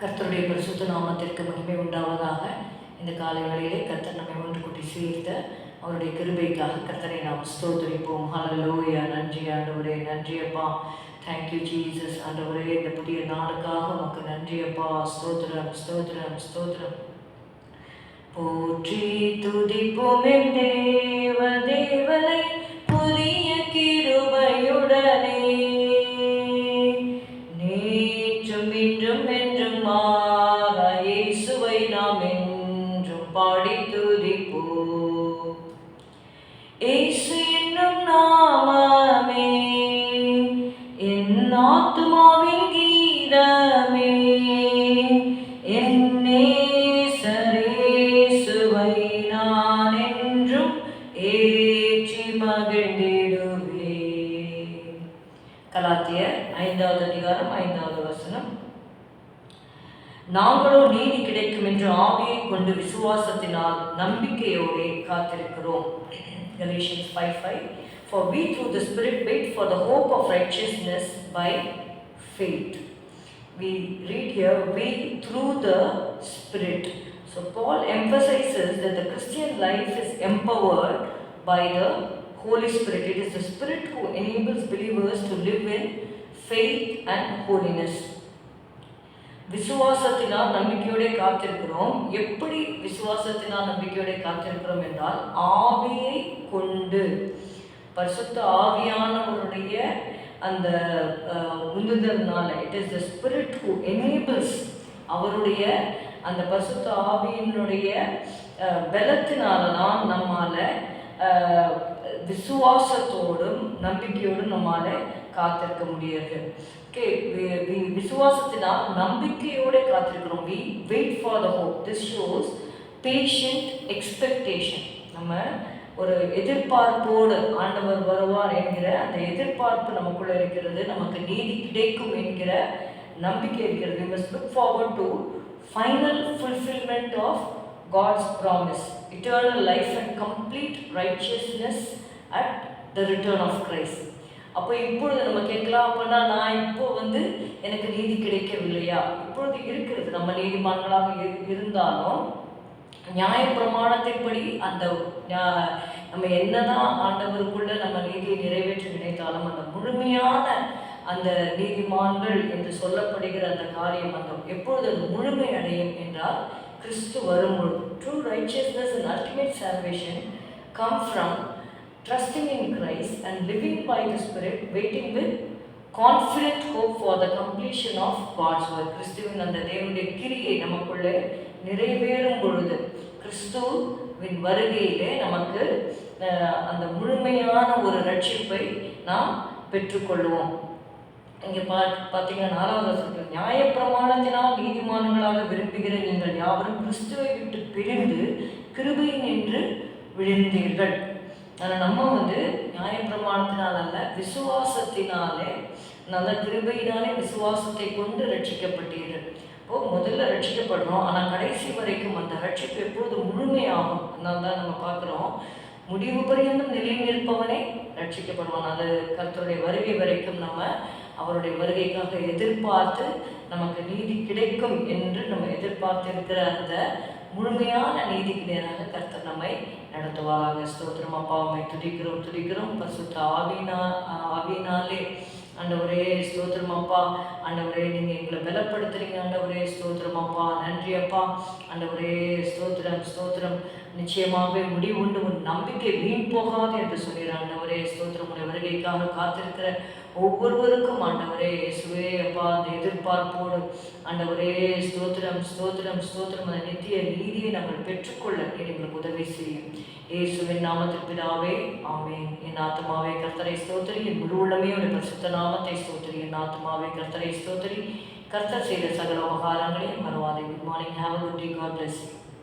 பரிசுத்த நாமத்திற்கு மகிமை உண்டாவதாக இந்த காலை வேளையிலே கர்த்தர் நம்மை ஒன்று கூட்டி சேர்த்த அவருடைய கிருபைக்காக கர்த்தரை நாம் ஸ்தோத்தரிப்போம். ஹலலோயா நன்றி ஆண்டவரே. நன்றி அப்பா. தேங்க்யூ ஜீசஸ் ஆண்டவரே இந்த புதிய நாளுக்காக உமக்கு நன்றி அப்பா. ஸ்தோத்திரம் ஸ்தோத்திரம் ஸ்தோத்திரம். போற்றி துதிப்போம் தேவ தேவனை புதிய கிருபையுடனே. நேற்றும் இன்றும் கலாத்தியர் ஐந்தாவது அதிகாரம் ஐந்தாவது வசனம் நாங்களோ நீதி கிடைக்கும் என்று ஆவியை கொண்டு விசுவாசத்தினால் நம்பிக்கையோடு காத்திருக்கிறோம் Galatians 5:5 For we through the Spirit wait for the hope of righteousness by faith. We read here, we through the Spirit. So Paul emphasizes that the Christian life is empowered by the Holy Spirit. It is the Spirit who enables believers to live in faith and holiness. விசுவாசத்தினால் நம்பிக்கையோட காத்திருக்கிறோம் எப்படி விசுவாசத்தினால் நம்பிக்கையோட காத்திருக்கிறோம் என்றால் ஆவியை கொண்டு பரிசுத்த ஆவியானவருடைய அந்த உந்துதல்னால it is the spirit who enables அவருடைய அந்த பரிசுத்த ஆவியினுடைய பலத்தினால தான் நம்மால் விசுவாசத்தோடும் நம்பிக்கையோடும் நம்மால் காத்திருக்க முடியாது ஓகே விசுவாசத்தினால் நம்பிக்கையோட காத்திருக்கிறோம். We wait for the hope this shows patient expectation நம்ம ஒரு எதிர்பார்ப்போடு ஆண்டவர் வருவார் என்கிற அந்த எதிர்பார்ப்பு நமக்குள்ள இருக்கிறது. நமக்கு நீதி கிடைக்கும் என்கிற நம்பிக்கை இருக்கிறது. We must look forward final fulfilment of God's promise eternal life and complete complete at the return of Christ அப்போ இப்பொழுது நம்ம கேட்கலாம் அப்படின்னா நான் இப்போ வந்து எனக்கு நீதி கிடைக்கவில்லையா? இப்பொழுது இருக்கிறது நம்ம நீதிமான்களாக இரு- இருந்தாலும் நியாயப்பிரமாணத்தின்படி அந்த நம்ம என்னதான் ஆண்டவருக்குள்ள நம்ம நீதியை நிறைவேற்ற நினைத்தாலும் அந்த முழுமையான அந்த நீதிமான்கள் என்று சொல்லப்படுகிற அந்த காரியம் அந்த எப்பொழுது அது முழுமை அடையும் என்றால் கிறிஸ்து வரும்பொழுது. True righteousness and ultimate salvation come from trusting in Christ and living by the Spirit, waiting with confident hope for the completion of God's work கிறிஸ்துவின் அந்த தேவனுடைய கிரியை நமக்குள்ளே நிறைவேறும் பொழுது கிறிஸ்துவின் வருகையிலே நமக்கு அந்த முழுமையான ஒரு ரட்சிப்பை நாம் பெற்றுக்கொள்வோம். இங்கே பா பார்த்தீங்கன்னா நாலாவது வசனத்தில் நியாயப்பிரமாணத்தினால் நீதிமான்களாக விரும்புகிற நீங்கள் யாவரும் கிறிஸ்துவை விட்டு பிரிந்து கிருபையின் என்று விழுந்தீர்கள். ஆனால் நம்ம வந்து நியாயப்பிரமாணத்தினால் அல்ல விசுவாசத்தினாலே நல்ல கிருபையினாலே விசுவாசத்தை கொண்டு ரட்சிக்கப்பட்டீர்கள் இப்போ முதல்ல ரட்சிக்கப்படுறோம் ஆனால் கடைசி வரைக்கும் அந்த ரட்சிப்பு எப்பொழுது முழுமையாகும்? அதனால தான் நம்ம பார்க்குறோம். முடிவு பரியந்தம் நிலை நிற்பவனே ரட்சிக்கப்படுவான். அது கருத்துடைய வருகை வரைக்கும் நம்ம அவருடைய வருகைக்காக எதிர்பார்த்து நமக்கு நீதி கிடைக்கும் என்று நம்ம எதிர்பார்த்திருக்கிற அந்த முழுமையான நீதிக்கு நேராக கர்த்தர் நம்மை நடத்துவாராக ஸ்தோத்திரம். அப்பா உம்மை துதிக்கிறோம் துதிக்கிறோம். பசுத்த ஆவினா ஆவினாலே. ஆண்டவரே ஸ்தோத்திரம் அப்பா. ஆண்டவரே நீங்கள் எங்களை பலப்படுத்துறீங்க. ஆண்டவரே ஸ்தோத்திரம் அப்பா. நன்றி அப்பா. ஆண்டவரே ஸ்தோத்திரம் ஸ்தோத்திரம். நிச்சயமாகவே முடிவுண்டு உன் நம்பிக்கை வீண் போகாது என்று சொல்கிறார் ஆண்டவரே. ஸ்தோத்திரம் உடைய வருகைக்காக காத்திருக்கிற ஒவ்வொருவருக்கும் ஆண்டவரே. இயேசுவே அப்பா அந்த எதிர்பார்ப்போடு. ஆண்டவரே ஸ்தோத்திரம் ஸ்தோத்திரம் ஸ்தோத்திரம். அந்த நித்திய நீதியை நாங்கள் பெற்றுக்கொள்ள நீர் எங்களுக்கு உதவி செய்யும். இயேசுவின் நாமத்தில் பிதாவே ஆமென். என் ஆத்மாவே கர்த்தரை ஸ்தோத்திரி. என் முழு உள்ளமே ஒரு பரிசுத்த நாமத்தை ஸ்தோத்திரி. என் ஆத்மாவே கர்த்தரை ஸ்தோத்திரி. கர்த்தர் செய்த சகல உபகாரங்களையும் மறவாதே. Good morning have a good day God bless you